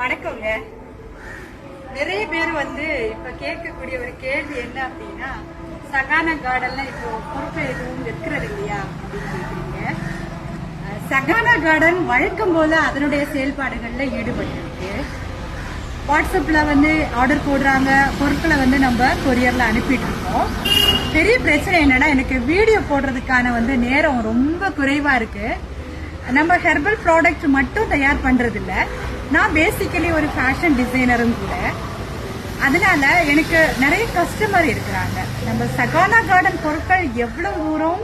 வணக்கங்க நிறைய பேர் வந்து இப்ப கேட்கக்கூடிய ஒரு கேள்வி என்ன அப்படின்னா சகான கார்டன்ல இப்போ பொறுப்பு எதுவும் இருக்கிறது இல்லையா அப்படின்னு கேக்குறீங்க சகானா கார்டன் வழக்கம் போல அதனுடைய செயல்பாடுகள்ல ஈடுபட்டிருக்கு. வாட்ஸ்அப்ல வந்து ஆர்டர் போடுறாங்க பொருட்களை வந்து நம்ம கொரியர்ல அனுப்பிட்டு இருக்கோம் பெரிய பிரச்சனை என்னன்னா எனக்கு வீடியோ போடுறதுக்கான வந்து நேரம் ரொம்ப குறைவா இருக்கு. நம்ம ஹெர்பல் ப்ராடக்ட் மட்டும் தயார் பண்றது நான் பேசிக்கலி ஒரு ஃபேஷன் டிசைனரும் கூட. அதனால எனக்கு நிறைய கஸ்டமர் இருக்கிறாங்க. நம்ம சகானா கார்டன் பொருட்கள் எவ்வளவு தூரம்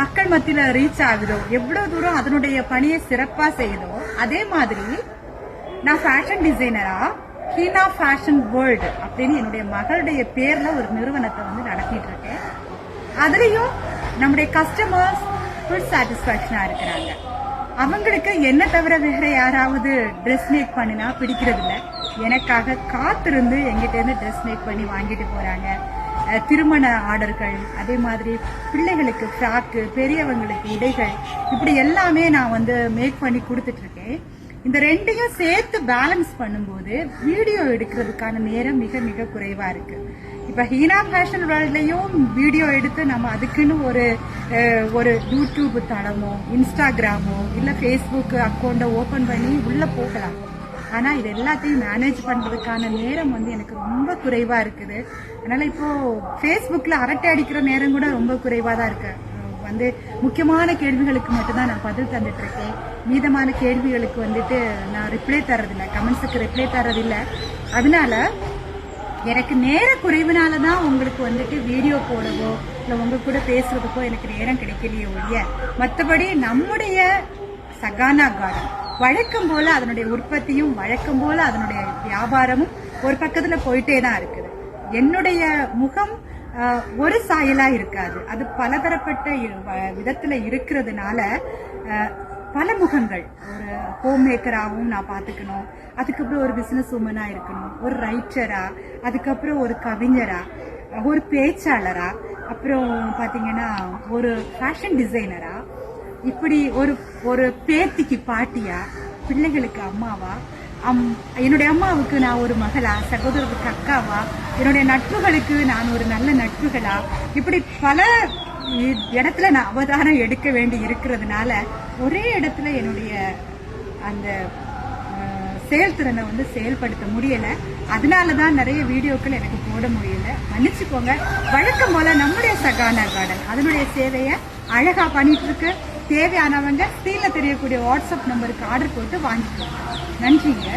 மக்கள் மத்தியில ரீச் ஆகுதோ எவ்வளவு தூரம் அதனுடைய பணியை சிறப்பா செய்யுதோ அதே மாதிரி நான் ஃபேஷன் டிசைனரா ஹீனா ஃபேஷன் வேர்ல்டு அப்படின்னு என்னுடைய மகளுடைய பேர்ல ஒரு நிறுவனத்தை வந்து நடத்திட்டு இருக்கேன். அதுலயும் நம்முடைய கஸ்டமர்ஸ் ஃபுல் சாட்டிஸ்பாக்சனா இருக்கிறாங்க. அவங்களுக்கு என்ன தவிர வேற யாராவது ட்ரெஸ் மேக் பண்ணினா பிடிக்கிறது இல்லை எனக்காக காத்திருந்து எங்கிட்ட இருந்து ட்ரெஸ் மேக் பண்ணி வாங்கிட்டு போறாங்க. திருமண ஆர்டர்கள் அதே மாதிரி பிள்ளைகளுக்கு ஃப்ராக்கு பெரியவங்களுக்கு உடைகள் இப்படி எல்லாமே நான் வந்து மேக் பண்ணி கொடுத்துட்ருக்கேன் இந்த ரெண்டையும் சேர்த்து பேலன்ஸ் பண்ணும்போது வீடியோ எடுக்கிறதுக்கான நேரம் மிக மிக குறைவாக இருக்கு. இப்போ ஹீனா ஃபேஷன் வேர்ல்ட்லையும் வீடியோ எடுத்து நம்ம அதுக்குன்னு ஒரு ஒரு யூடியூப் தளமோ இன்ஸ்டாகிராமோ இல்லை ஃபேஸ்புக் அக்கௌண்ட்டை ஓப்பன் பண்ணி உள்ளே போகலாம். ஆனால் இது எல்லாத்தையும் மேனேஜ் பண்ணுறதுக்கான நேரம் வந்து எனக்கு ரொம்ப குறைவாக இருக்குது. அதனால் இப்போது ஃபேஸ்புக்கில் அரட்டை அடிக்கிற நேரம் கூட ரொம்ப குறைவாக தான் இருக்குது வந்து முக்கியமான கேள்விகளுக்கு மட்டும்தான் நான் பதில் தந்துட்டு இருக்கேன் மீதமான கேள்விகளுக்கு வந்துட்டு நான் ரிப்ளை தரதில்லை கமெண்ட்ஸுக்கு ரிப்ளை தர்றதில்லை. அதனால எனக்கு நேர குறைவுனால தான் உங்களுக்கு வந்துட்டு வீடியோ போடவோ இல்லை உங்க கூட பேசுறதுக்கோ எனக்கு நேரம் கிடைக்கலையே ஒழிய மற்றபடி நம்முடைய சகானா கார்டன் வழக்கம் போல அதனுடைய உற்பத்தியும் வழக்கம் போல அதனுடைய வியாபாரமும் ஒரு பக்கத்துல போயிட்டே தான் இருக்குது. என்னுடைய முகம் ஒரு சாயலா இருக்காது. அது பலதரப்பட்ட வ- விதத்துல இருக்கிறதுனால பல முகங்கள். ஒரு ஹோம் மேக்கராகவும் நான் பார்த்துக்கணும் அதுக்கப்புறம் ஒரு பிஸ்னஸ் உமனாக இருக்கணும். ஒரு ரைட்டரா அதுக்கப்புறம் ஒரு கவிஞரா ஒரு பேச்சாளரா அப்புறம் பார்த்தீங்கன்னா ஒரு ஃபேஷன் டிசைனரா இப்படி ஒரு ஒரு பேத்திக்கு பாட்டியா பிள்ளைகளுக்கு அம்மாவா அம் என்னுடைய அம்மாவுக்கு நான் ஒரு மகளா சகோதரருக்கு அக்காவா? என்னுடைய நட்புகளுக்கு நான் ஒரு நல்ல நட்புகளா? இப்படி பல இடத்துல நான் அவதாரம் எடுக்க வேண்டி இருக்கிறதுனால ஒரே இடத்துல என்னுடைய அந்த செயல்திறனை வந்து செயல்படுத்த முடியலை. அதனால தான் நிறைய வீடியோக்கள் எனக்கு போட முடியல. மன்னிச்சுக்கோங்க. வழக்கம் போல நம்முடைய சகானா கார்டன் அதனுடைய சேவையை அழகா பண்ணிட்டு இருக்கு. தேவையானவங்க ஸ்க்ரீனில் தெரியக்கூடிய வாட்ஸ்அப் நம்பருக்கு ஆர்டர் போட்டு வாங்கிக்கலாம் நன்றிங்க.